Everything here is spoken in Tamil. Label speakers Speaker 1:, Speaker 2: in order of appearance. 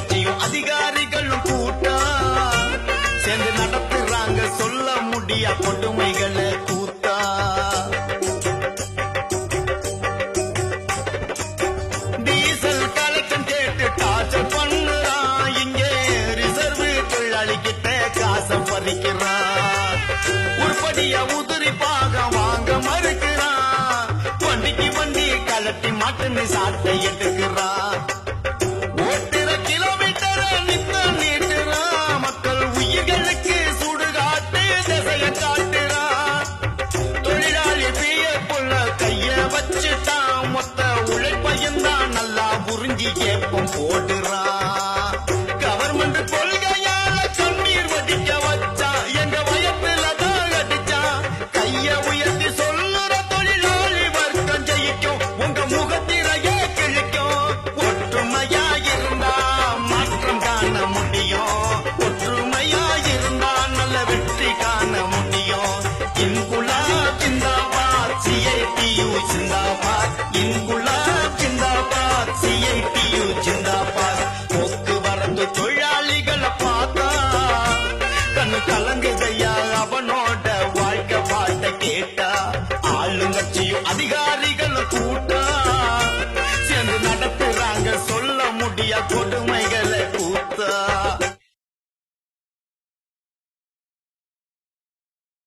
Speaker 1: கட்சியும் அதிகாரிகளும் கூட்டா சேர்ந்து நடத்துறாங்க சொல்ல முடியா கொடுமைகளை கூத்தா டீசல் கலெக்ஷன் கேட்டு டார்ச்சர் பண்ணுறான். இங்கே ரிசர்வ் தொழிலாளிக்கிட்ட காசை பறிக்கிறான் உருப்படியா உதிரி பாகம் வாங்க மறுக்கிறான் வண்டிக்கு வண்டி கலட்டி மாட்டுன்னு சாட்டை எடுக்கிறான் நல்லா புரிஞ்சு போடுறா. கண்ணு கலங்குதையா? அவனோட வாழ்க்கை வாழ்த்த கேட்டா ஆளுங்கட்சியும் அதிகாரிகளும் கூட்டா. சேர்ந்து நடத்துறாங்க சொல்ல முடியா கொடு